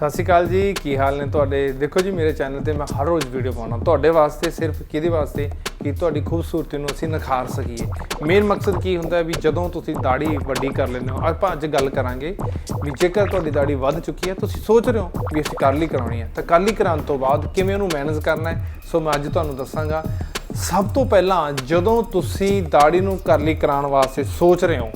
ਸਤਿ ਸ਼੍ਰੀ ਅਕਾਲ ਜੀ, ਕੀ ਹਾਲ ਨੇ ਤੁਹਾਡੇ? ਦੇਖੋ ਜੀ, ਮੇਰੇ ਚੈਨਲ ਤੇ ਮੈਂ ਹਰ ਰੋਜ਼ ਵੀਡੀਓ ਪਾਉਣਾ ਤੁਹਾਡੇ ਵਾਸਤੇ ਸਿਰਫ ਕਿਹਦੇ ਵਾਸਤੇ? ਕਿ ਤੁਹਾਡੀ ਖੂਬਸੂਰਤੀ ਨੂੰ ਅਸੀਂ ਨਿਖਾਰ ਸਕੀਏ। ਮੇਨ ਮਕਸਦ ਕੀ ਹੁੰਦਾ ਵੀ ਜਦੋਂ ਤੁਸੀਂ ਦਾੜੀ ਵੱਡੀ ਕਰ ਲੈਂਦੇ ਹੋ, ਆਪਾਂ ਅੱਜ ਗੱਲ ਕਰਾਂਗੇ ਵੀ ਜੇਕਰ ਤੁਹਾਡੀ ਦਾੜੀ ਵੱਧ ਚੁੱਕੀ ਹੈ, ਤੁਸੀਂ ਸੋਚ ਰਹੇ ਹੋ ਵੀ ਅਸੀਂ ਕਰਲੀ ਕਰਾਉਣੀ ਹੈ, ਤਾਂ ਕਰਲੀ ਕਰਾਉਣ ਤੋਂ ਬਾਅਦ ਕਿਵੇਂ ਉਹਨੂੰ ਮੈਨੇਜ ਕਰਨਾ ਹੈ? ਸੋ ਮੈਂ ਅੱਜ ਤੁਹਾਨੂੰ ਦੱਸਾਂਗਾ, ਸਭ ਤੋਂ ਪਹਿਲਾਂ ਜਦੋਂ ਤੁਸੀਂ ਦਾੜੀ ਨੂੰ ਕਰਲੀ ਕਰਾਉਣ ਵਾਸਤੇ ਸੋਚ ਰਹੇ ਹੋ,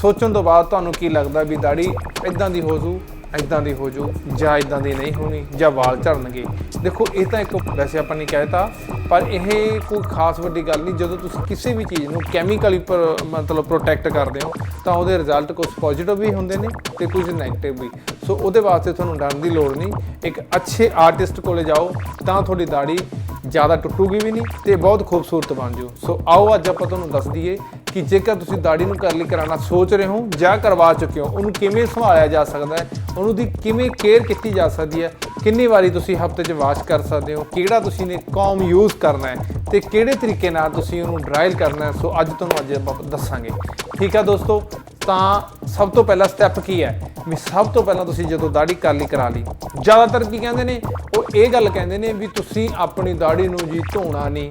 ਸੋਚਣ ਤੋਂ ਬਾਅਦ ਤੁਹਾਨੂੰ ਕੀ ਲੱਗਦਾ ਵੀ ਦਾੜੀ ਇਦਾਂ ਦੀ ਹੋ ਜੂ ਇਦਾਂ ਦੀ ਹੋ ਜੂ ਜਾਂ ਇਦਾਂ ਦੀ ਨਹੀਂ ਹੋਣੀ ਜਾਂ ਵਾਲ ਝੜਨਗੇ। ਦੇਖੋ, ਇਹ ਤਾਂ ਇੱਕ ਵੈਸੇ ਆਪਾਂ ਨੇ ਕਹਿਤਾ ਪਰ ਇਹ ਕੋਈ ਖਾਸ ਵੱਡੀ ਗੱਲ ਨਹੀਂ। ਜਦੋਂ ਤੁਸੀਂ ਕਿਸੇ ਵੀ ਚੀਜ਼ ਨੂੰ ਕੈਮੀਕਲੀ ਪਰ ਮਤਲਬ ਪ੍ਰੋਟੈਕਟ ਕਰਦੇ ਹੋ, ਤਾਂ ਉਹਦੇ ਰਿਜ਼ਲਟ ਕੁਝ ਪੋਜ਼ਿਟਿਵ ਵੀ ਹੁੰਦੇ ਨੇ ਤੇ ਕੁਝ ਨੈਗੇਟਿਵ ਵੀ। ਸੋ ਉਹਦੇ ਵਾਸਤੇ ਤੁਹਾਨੂੰ ਡਰਨ ਦੀ ਲੋੜ ਨਹੀਂ। ਇੱਕ ਅੱਛੇ ਆਰਟਿਸਟ ਕੋਲੇ ਜਾਓ, ਤਾਂ ਤੁਹਾਡੀ ਦਾੜੀ ਜ਼ਿਆਦਾ ਟੁੱਟੂਗੀ ਵੀ ਨਹੀਂ ਤੇ ਬਹੁਤ ਖੂਬਸੂਰਤ ਬਣ ਜੂ ਸੋ ਆਓ, ਅੱਜ ਆਪਾਂ ਤੁਹਾਨੂੰ ਦੱਸ ਦਈਏ ਕਿ ਜੇਕਰ ਤੁਸੀਂ ਦਾੜੀ ਨੂੰ ਕਰਲੀ ਕਰਾਉਣਾ ਸੋਚ ਰਹੇ ਹੋ ਜਾਂ ਕਰਵਾ ਚੁੱਕੇ ਹੋ, ਉਹਨੂੰ ਕਿਵੇਂ ਸੰਭਾਲਿਆ ਜਾ ਸਕਦਾ ਹੈ, ਉਹਨੂੰ ਦੀ ਕਿਵੇਂ ਕੇਅਰ ਕੀਤੀ ਜਾ ਸਕਦੀ ਹੈ, ਕਿੰਨੀ ਵਾਰੀ ਤੁਸੀਂ ਹਫ਼ਤੇ 'ਚ ਵਾਸ਼ ਕਰ ਸਕਦੇ ਹੋ, ਕਿਹੜਾ ਤੁਸੀਂ ਨੇ ਕੌਮ ਯੂਜ਼ ਕਰਨਾ ਹੈ ਤੇ ਕਿਹੜੇ ਤਰੀਕੇ ਨਾਲ ਤੁਸੀਂ ਉਹਨੂੰ ਡਰਾਈਲ ਕਰਨਾ ਹੈ, ਸੋ ਅੱਜ ਤੁਹਾਨੂੰ ਅੱਜ ਆਪਾਂ ਦੱਸਾਂਗੇ। ਠੀਕ ਆ ਦੋਸਤੋ, ਤਾਂ ਸਭ ਤੋਂ ਪਹਿਲਾ ਸਟੈਪ ਕੀ ਹੈ? ਵੀ ਸਭ ਤੋਂ ਪਹਿਲਾਂ ਤੁਸੀਂ ਜਦੋਂ ਦਾੜੀ ਕਰਲੀ ਕਰਾ ਲਈ, ਜ਼ਿਆਦਾਤਰ ਕੀ ਕਹਿੰਦੇ ਨੇ? ਉਹ ਇਹ ਗੱਲ ਕਹਿੰਦੇ ਨੇ ਵੀ ਤੁਸੀਂ ਆਪਣੀ ਦਾੜੀ ਨੂੰ ਜੀ ਧੋਣਾ ਨਹੀਂ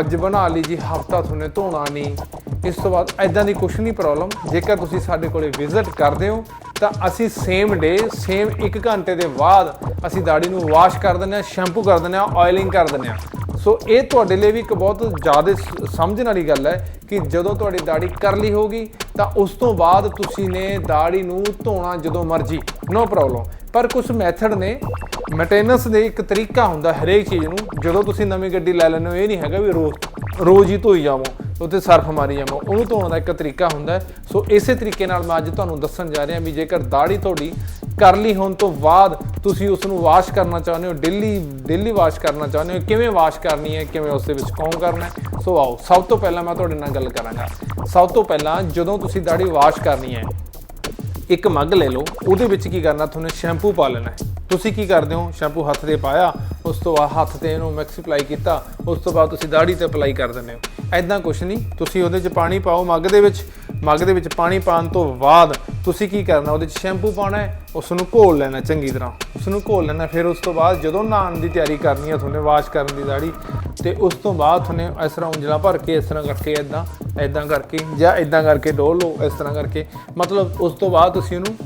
ਅੱਜ ਬਣਾ ਲਈ ਜੀ ਹਫਤਾ ਤੁਹਾਨੂੰ ਧੋਣਾ ਨਹੀਂ। ਇਸ ਤੋਂ ਬਾਅਦ ਐਦਾਂ ਦੀ ਕੁਛ ਨਹੀਂ ਪ੍ਰੋਬਲਮ ਜੇਕਰ ਤੁਸੀਂ ਸਾਡੇ ਕੋਲੇ ਵਿਜ਼ਿਟ ਕਰਦੇ ਹੋ, ਤਾਂ ਅਸੀਂ ਸੇਮ ਡੇ ਸੇਮ 1 ਘੰਟੇ ਦੇ ਬਾਅਦ ਅਸੀਂ ਦਾੜੀ ਨੂੰ ਵਾਸ਼ ਕਰ ਦਿੰਦੇ ਹਾਂ ਸ਼ੈਂਪੂ ਕਰ ਦਿੰਦੇ ਹਾਂ ਆਇਲਿੰਗ ਕਰ ਦਿੰਦੇ ਹਾਂ। ਸੋ ਇਹ ਤੁਹਾਡੇ ਲਈ ਵੀ ਇੱਕ ਬਹੁਤ ਜ਼ਿਆਦਾ ਸ- ਸਮਝਣ ਵਾਲੀ ਗੱਲ ਹੈ ਕਿ ਜਦੋਂ ਤੁਹਾਡੀ ਦਾੜੀ ਕਰਲੀ ਹੋਗੀ ਤਾਂ ਉਸ ਤੋਂ ਬਾਅਦ ਤੁਸੀਂ ਨੇ ਦਾੜੀ ਨੂੰ ਧੋਣਾ ਜਦੋਂ ਮਰਜ਼ੀ। ਨੋ ਪ੍ਰੋਬਲਮ ਪਰ ਕੁਝ ਮੈਥਡ ਨੇ ਮੇਨਟੇਨੈਂਸ ਦੇ ਇੱਕ ਤਰੀਕਾ ਹੁੰਦਾ ਹਰੇਕ ਚੀਜ਼ ਨੂੰ, ਜਦੋਂ ਤੁਸੀਂ ਨਵੀਂ ਗੱਡੀ ਲੈ ਲੈਂਦੇ ਹੋ, ਇਹ ਨਹੀਂ ਹੈਗਾ ਵੀ ਰੋਜ਼ ਰੋਜ਼ ਹੀ ਧੋਈ ਜਾਵੋ ਉੱਤੇ ਸਰਫ ਮਾਰੀ ਜਾਵੋ, ਉਹਨੂੰ ਧੋਣ ਦਾ ਇੱਕ ਤਰੀਕਾ ਹੁੰਦਾ ਸੋ ਇਸੇ ਤਰੀਕੇ ਨਾਲ ਮੈਂ ਅੱਜ ਤੁਹਾਨੂੰ ਦੱਸਣ ਜਾ ਰਿਹਾ ਵੀ ਜੇਕਰ ਦਾੜੀ ਤੁਹਾਡੀ ਕਰਲੀ ਹੋਣ ਤੋਂ ਬਾਅਦ ਤੁਸੀਂ ਉਸ ਨੂੰ ਵਾਸ਼ ਕਰਨਾ ਚਾਹੁੰਦੇ ਹੋ ਡੇਲੀ ਡੇਲੀ ਵਾਸ਼ ਕਰਨਾ ਚਾਹੁੰਦੇ ਹੋ, ਕਿਵੇਂ ਵਾਸ਼ ਕਰਨੀ ਹੈ, ਕਿਵੇਂ ਉਸ ਦੇ ਵਿੱਚ ਕੌਮ ਕਰਨਾ ਸੋ ਆਓ, ਸਭ ਤੋਂ ਪਹਿਲਾਂ ਮੈਂ ਤੁਹਾਡੇ ਨਾਲ ਗੱਲ ਕਰਾਂਗਾ। ਸਭ ਤੋਂ ਪਹਿਲਾਂ ਜਦੋਂ ਤੁਸੀਂ ਦਾੜੀ ਵਾਸ਼ ਕਰਨੀ ਹੈ, ਇੱਕ ਮੱਗ ਲੈ ਲਓ, ਉਹਦੇ ਵਿੱਚ ਕੀ ਕਰਨਾ, ਤੁਹਾਨੂੰ ਸ਼ੈਂਪੂ ਪਾ ਲੈਣਾ ਹੈ। ਤੁਸੀਂ ਕੀ ਕਰਦੇ ਹੋ? ਸ਼ੈਂਪੂ ਹੱਥ ਤੇ ਪਾਇਆ, ਉਸ ਤੋਂ ਬਾਅਦ ਹੱਥ ਤੇ ਇਹਨੂੰ ਮਿਕਸ ਅਪਲਾਈ ਕੀਤਾ, ਉਸ ਤੋਂ ਬਾਅਦ ਤੁਸੀਂ ਦਾੜੀ ਤੇ ਅਪਲਾਈ ਕਰ ਦਿੰਦੇ ਹੋ। ਐਦਾਂ ਕੁਝ ਨਹੀਂ, ਤੁਸੀਂ ਉਹਦੇ 'ਚ ਪਾਣੀ ਪਾਓ ਮੱਗ ਦੇ ਵਿੱਚ। ਮੱਗ ਦੇ ਵਿੱਚ ਪਾਣੀ ਪਾਉਣ ਤੋਂ ਬਾਅਦ ਤੁਸੀਂ ਕੀ ਕਰਨਾ, ਉਹਦੇ 'ਚ ਸ਼ੈਂਪੂ ਪਾਉਣਾ ਹੈ ਉਸ ਨੂੰ ਘੋਲ ਲੈਣਾ ਚੰਗੀ ਤਰ੍ਹਾਂ। ਉਸ ਨੂੰ ਘੋਲ ਲੈਣਾ, ਫਿਰ ਉਸ ਤੋਂ ਬਾਅਦ ਜਦੋਂ ਨਹਾਉਣ ਦੀ ਤਿਆਰੀ ਕਰਨੀ ਹੈ ਤੁਹਾਨੂੰ ਵਾਸ਼ ਕਰਨ ਦੀ ਦਾੜੀ ਤੇ ਉਸ ਤੋਂ ਬਾਅਦ ਤੁਹਾਨੂੰ ਇਸ ਤਰ੍ਹਾਂ ਉਂਗਲਾਂ ਭਰ ਕੇ, ਇਸ ਤਰ੍ਹਾਂ ਕਰਕੇ ਐਦਾਂ ਐਦਾਂ ਕਰਕੇ, ਜਾਂ ਐਦਾਂ ਕਰਕੇ ਡੋਲ ਲਓ, ਇਸ ਤਰ੍ਹਾਂ ਕਰਕੇ। ਮਤਲਬ ਉਸ ਤੋਂ ਬਾਅਦ ਤੁਸੀਂ ਉਹਨੂੰ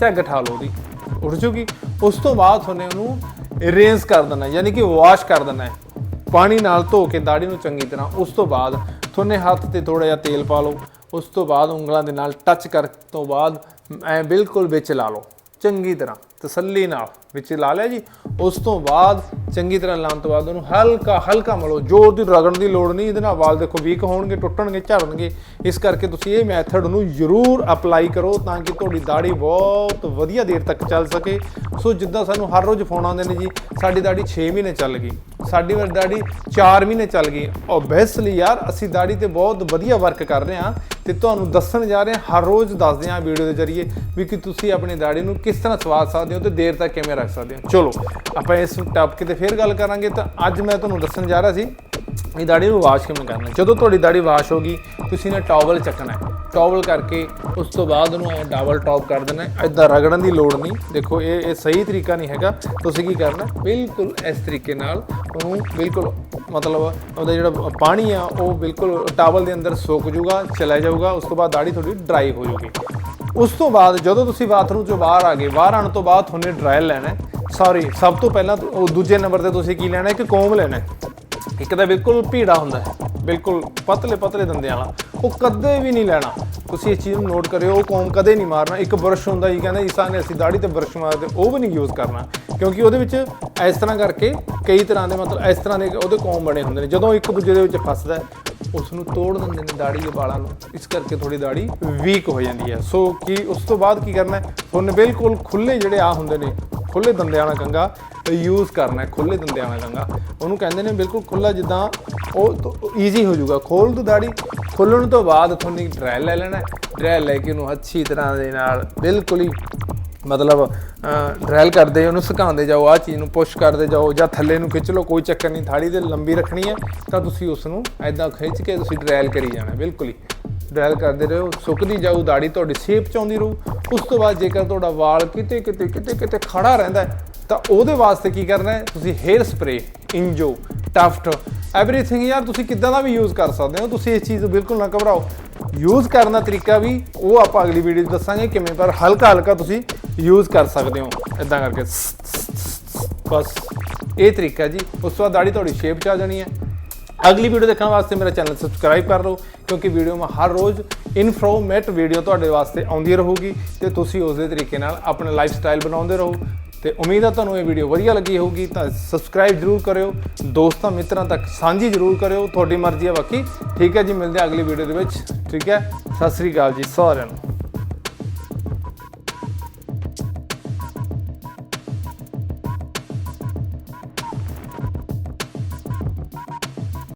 ਝੱਗ ਠਾ ਲਓ ਉਹਦੀ। ਉੱਠ ਜੂਗੀ? ਉਸ ਤੋਂ ਬਾਅਦ ਤੁਹਾਨੂੰ ਉਹਨੂੰ ਇਰੇਜ਼ ਕਰ ਦੇਣਾ, ਯਾਨੀ ਕਿ ਵਾਸ਼ ਕਰ ਦੇਣਾ ਹੈ। ਪਾਣੀ ਨਾਲ ਧੋ ਕੇ ਦਾੜੀ ਨੂੰ ਚੰਗੀ ਤਰ੍ਹਾਂ, ਉਸ ਤੋਂ ਬਾਅਦ ਤੁਹਾਨੇ ਹੱਥ ਤੇ ਥੋੜਾ ਜਿਹਾ ਤੇਲ ਪਾ ਲਓ, ਉਸ ਤੋਂ ਬਾਅਦ ਉਂਗਲਾਂ ਦੇ ਨਾਲ ਟੱਚ ਕਰਨ ਤੋਂ ਬਾਅਦ ਐ ਬਿਲਕੁਲ ਵਿੱਚ ਲਾ ਲਓ। ਚੰਗੀ ਤਰ੍ਹਾਂ ਤਸੱਲੀ ਨਾਲ ਵਿੱਚ ਲਾ ਲਿਆ ਜੀ। ਉਸ ਤੋਂ ਬਾਅਦ ਚੰਗੀ ਤਰ੍ਹਾਂ ਲਾਉਣ ਤੋਂ ਬਾਅਦ ਉਹਨੂੰ ਹਲਕਾ ਹਲਕਾ ਮਲੋ, ਜ਼ੋਰ ਦੀ ਰਗੜਨ ਦੀ ਲੋੜ ਨਹੀਂ, ਇਹਦੇ ਨਾਲ ਵਾਲ ਦੇਖੋ ਵੀਕ ਹੋਣਗੇ, ਟੁੱਟਣਗੇ, ਝੜਨਗੇ। ਇਸ ਕਰਕੇ ਤੁਸੀਂ ਇਹ ਮੈਥਡ ਨੂੰ ਜ਼ਰੂਰ ਅਪਲਾਈ ਕਰੋ ਤਾਂ ਕਿ ਤੁਹਾਡੀ ਦਾੜੀ ਬਹੁਤ ਵਧੀਆ ਦੇਰ ਤੱਕ ਚੱਲ ਸਕੇ। ਸੋ ਜਿੱਦਾਂ ਸਾਨੂੰ ਹਰ ਰੋਜ਼ ਫੋਨ ਆਉਂਦੇ ਨੇ ਜੀ, ਸਾਡੀ ਦਾੜੀ 6 ਮਹੀਨੇ ਚੱਲ ਗਈ। ਸਾਡੀ ਵਰ ਦਾੜੀ 4 ਮਹੀਨੇ ਚੱਲ ਗਈ ਓਬਵੀਅਸਲੀ ਯਾਰ, ਅਸੀਂ ਦਾੜੀ ਤੇ ਬਹੁਤ ਵਧੀਆ ਵਰਕ ਕਰ ਰਹੇ ਹਾਂ ਤੇ ਤੁਹਾਨੂੰ ਦੱਸਣ ਜਾ ਰਹੇ ਹਾਂ, ਹਰ ਰੋਜ਼ ਦੱਸਦੇ ਹਾਂ ਵੀਡੀਓ ਦੇ ਜ਼ਰੀਏ ਵੀ ਕਿ ਤੁਸੀਂ ਆਪਣੀ ਦਾੜੀ ਨੂੰ ਕਿਸ ਤਰ੍ਹਾਂ ਸਵਾਰ ਸਕਦੇ ਹੋ ਤੇ ਦੇਰ ਤੱਕ ਕਿਵੇਂ ਰੱਖ ਸਕਦੇ ਹੋ। ਚਲੋ, ਆਪਾਂ ਇਸ ਟਾਪਿਕ ਤੇ ਫੇਰ ਗੱਲ ਕਰਾਂਗੇ ਤਾਂ ਅੱਜ ਮੈਂ ਤੁਹਾਨੂੰ ਦੱਸਣ ਜਾ ਰਿਹਾ ਸੀ ਇਹ ਦਾੜੀ ਨੂੰ ਵਾਸ਼ ਕਿਵੇਂ ਕਰਨਾ? ਜਦੋਂ ਤੁਹਾਡੀ ਦਾੜੀ ਵਾਸ਼ ਹੋ ਗਈ, ਤੁਸੀਂ ਨੇ ਟਾਵਲ ਚੱਕਣਾ ਹੈ। ਟਾਵਲ ਕਰਕੇ ਉਸ ਤੋਂ ਬਾਅਦ ਉਹਨੂੰ ਐ ਡਬਲ ਟਾਪ ਕਰ ਦੇਣਾ ਹੈ। ਐਦਾਂ ਰਗੜਨ ਦੀ ਲੋੜ ਨਹੀਂ। ਦੇਖੋ, ਇਹ ਇਹ ਸਹੀ ਤਰੀਕਾ ਨਹੀਂ ਹੈਗਾ। ਤੁਸੀਂ ਕੀ ਕਰਨਾ ਬਿਲਕੁਲ ਇਸ ਤਰੀਕੇ ਨਾਲ ਉਹਨੂੰ ਬਿਲਕੁਲ ਮਤਲਬ ਉਹਦਾ ਜਿਹੜਾ ਪਾਣੀ ਆ, ਉਹ ਬਿਲਕੁਲ ਟਾਵਲ ਦੇ ਅੰਦਰ ਸੁੱਕ ਜਾਊਗਾ, ਚਲਾ ਜਾਊਗਾ। ਉਸ ਤੋਂ ਬਾਅਦ ਦਾੜੀ ਤੁਹਾਡੀ ਡਰਾਈ ਹੋ ਜਾਊਗੀ। ਉਸ ਤੋਂ ਬਾਅਦ ਜਦੋਂ ਤੁਸੀਂ ਬਾਥਰੂਮ ਚੋਂ ਬਾਹਰ ਆ ਗਏ, ਬਾਹਰ ਆਉਣ ਤੋਂ ਬਾਅਦ ਤੁਹਾਨੂੰ ਡਰਾਇਲ ਲੈਣਾ ਹੈ। ਸੌਰੀ ਸਭ ਤੋਂ ਪਹਿਲਾਂ ਦੂਜੇ ਨੰਬਰ ਤੇ ਤੁਸੀਂ ਕੀ ਲੈਣਾ ਹੈ? ਇੱਕ ਕੋਮ ਲੈਣਾ ਹੈ। ਇੱਕ ਤਾਂ ਬਿਲਕੁਲ ਭੀੜਾ ਹੁੰਦਾ ਹੈ ਬਿਲਕੁਲ ਪਤਲੇ ਪਤਲੇ ਦੰਦਿਆਂ ਵਾਲਾ। ਉਹ ਕਦੇ ਵੀ ਨਹੀਂ ਲੈਣਾ। ਤੁਸੀਂ ਇਸ ਚੀਜ਼ ਨੂੰ ਨੋਟ ਕਰਿਓ ਉਹ ਕੌਮ ਕਦੇ ਨਹੀਂ ਮਾਰਨਾ। ਇੱਕ ਬਰਸ਼ ਹੁੰਦਾ ਜੀ ਕਹਿੰਦੇ ਇਸਾਂ ਨੇ ਅਸੀਂ ਦਾੜੀ ਤੇ ਬਰਸ਼ ਮਾਰਦੇ ਉਹ ਵੀ ਨਹੀਂ ਯੂਜ਼ ਕਰਨਾ। ਕਿਉਂਕਿ ਉਹਦੇ ਵਿੱਚ ਇਸ ਤਰ੍ਹਾਂ ਕਰਕੇ ਕਈ ਤਰ੍ਹਾਂ ਦੇ ਮਤਲਬ ਇਸ ਤਰ੍ਹਾਂ ਦੇ ਉਹਦੇ ਕੌਮ ਬਣੇ ਹੁੰਦੇ ਨੇ। ਜਦੋਂ ਇੱਕ ਦੂਜੇ ਦੇ ਵਿੱਚ ਫਸਦਾ ਹੈ, ਉਸ ਨੂੰ ਤੋੜ ਦਿੰਦੇ ਨੇ ਦਾੜੀ ਦੇ ਵਾਲਾਂ ਨੂੰ। ਇਸ ਕਰਕੇ ਥੋੜੀ ਦਾੜੀ ਵੀਕ ਹੋ ਜਾਂਦੀ ਹੈ। ਸੋ ਕੀ ਉਸ ਤੋਂ ਬਾਅਦ ਕੀ ਕਰਨਾ ਹੈ? ਤੁਹਾਨੂੰ ਬਿਲਕੁਲ ਖੁੱਲੇ ਜਿਹੜੇ ਆ ਹੁੰਦੇ ਨੇ ਖੁੱਲੇ ਦੰਦਿਆਂ ਵਾਲਾ ਕੰਗਾ ਯੂਜ਼ ਕਰਨਾ ਹੈ ਖੁੱਲੇ ਦੰਦਿਆਂ ਵਾਲਾ ਕੰਗਾ ਉਹਨੂੰ ਕਹਿੰਦੇ ਨੇ ਬਿਲਕੁਲ ਖੁੱਲਾ ਜਿੱਦਾਂ ਉਹ ਈਜ਼ੀ ਹੋ ਜਾਊਗਾ। ਖੋਲ ਦੋ ਦਾੜੀ ਖੋਲਣ ਤੋਂ ਬਾਅਦ ਤੁਹਾਨੂੰ ਇੱਕ ਡਰੈਲ ਲੈ ਲੈਣਾ ਡਰੈਲ ਲੈ ਕੇ ਉਹਨੂੰ ਅੱਛੀ ਤਰ੍ਹਾਂ ਦੇ ਨਾਲ ਬਿਲਕੁਲ ਹੀ ਮਤਲਬ ਡਰੈਲ ਕਰਦੇ ਉਹਨੂੰ ਸੁਕਾਉਂਦੇ ਜਾਓ ਆ ਚੀਜ਼ ਨੂੰ ਪੁਸ਼ ਕਰਦੇ ਜਾਓ ਜਾਂ ਥੱਲੇ ਨੂੰ ਖਿੱਚ ਲਓ, ਕੋਈ ਚੱਕਰ ਨਹੀਂ। ਥਾੜੀ ਤੇ ਲੰਬੀ ਰੱਖਣੀ ਹੈ ਤਾਂ ਤੁਸੀਂ ਉਸ ਨੂੰ ਐਦਾਂ ਖਿੱਚ ਕੇ ਤੁਸੀਂ ਡਰੈਲ ਕਰੀ ਜਾਣਾ ਬਿਲਕੁਲ ਹੀ। ਡਾਇਲ ਕਰਦੇ ਰਹੋ, ਸੁੱਕਦੀ ਜਾਊ, ਦਾੜੀ ਤੁਹਾਡੀ ਸ਼ੇਪ ਚ ਆਉਂਦੀ ਰਹੂ। ਉਸ ਤੋਂ ਬਾਅਦ ਜੇਕਰ ਤੁਹਾਡਾ ਵਾਲ ਕਿਤੇ ਕਿਤੇ ਕਿਤੇ ਕਿਤੇ ਖੜਾ ਰਹਿੰਦਾ ਤਾਂ ਉਹਦੇ ਵਾਸਤੇ ਕੀ ਕਰਨਾ ਹੈ? ਤੁਸੀਂ ਹੇਅਰ ਸਪਰੇ ਇੰਜੋ ਟਫਟ ਐਵਰੀਥਿੰਗ ਯਾਰ ਤੁਸੀਂ ਕਿੱਦਾਂ ਦਾ ਵੀ ਯੂਜ਼ ਕਰ ਸਕਦੇ ਹੋ, ਤੁਸੀਂ ਇਸ ਚੀਜ਼ ਨੂੰ ਬਿਲਕੁਲ ਨਾ ਘਬਰਾਓ। ਯੂਜ਼ ਕਰਨ ਦਾ ਤਰੀਕਾ ਵੀ ਉਹ ਆਪਾਂ ਅਗਲੀ ਵੀਡੀਓ 'ਚ ਦੱਸਾਂਗੇ ਕਿਵੇਂ ਪਰ ਹਲਕਾ ਹਲਕਾ ਤੁਸੀਂ ਯੂਜ਼ ਕਰ ਸਕਦੇ ਹੋ। ਇਦਾਂ ਕਰਕੇ ਬਸ, ਇਹ ਤਰੀਕਾ ਜੀ। ਉਸ ਤੋਂ ਬਾਅਦ ਦਾੜੀ ਤੁਹਾਡੀ ਸ਼ੇਪ 'ਚ ਆ ਜਾਣੀ ਹੈ। ਅਗਲੀ ਵੀਡੀਓ ਦੇਖਣ ਵਾਸਤੇ ਮੇਰਾ ਚੈਨਲ ਸਬਸਕ੍ਰਾਈਬ ਕਰ ਲਓ, ਕਿਉਂਕਿ ਵੀਡੀਓ ਮੈਂ ਹਰ ਰੋਜ਼ ਇਨਫੋਰਮੇਟ ਵੀਡੀਓ ਤੁਹਾਡੇ ਵਾਸਤੇ ਆਉਂਦੀ ਰਹੂਗੀ ਤੇ ਤੁਸੀਂ ਉਸ ਦੇ ਤਰੀਕੇ ਨਾਲ ਆਪਣਾ ਲਾਈਫ ਸਟਾਈਲ ਬਣਾਉਂਦੇ ਰਹੋ। ਤੇ ਉਮੀਦ ਆ ਤੁਹਾਨੂੰ ਇਹ ਵੀਡੀਓ ਵਧੀਆ ਲੱਗੀ ਹੋਊਗੀ, ਤਾਂ ਸਬਸਕ੍ਰਾਈਬ ਜਰੂਰ ਕਰਿਓ, ਦੋਸਤਾਂ ਮਿੱਤਰਾਂ ਤੱਕ ਸਾਂਝੀ ਜਰੂਰ ਕਰਿਓ, ਤੁਹਾਡੀ ਮਰਜ਼ੀ ਆ ਬਾਕੀ। ਠੀਕ ਹੈ ਜੀ, ਮਿਲਦੇ ਆ ਅਗਲੀ ਵੀਡੀਓ ਦੇ ਵਿੱਚ। ਠੀਕ ਹੈ, ਸਤਿ ਸ੍ਰੀ ਅਕਾਲ ਜੀ ਸਾਰਿਆਂ ਨੂੰ।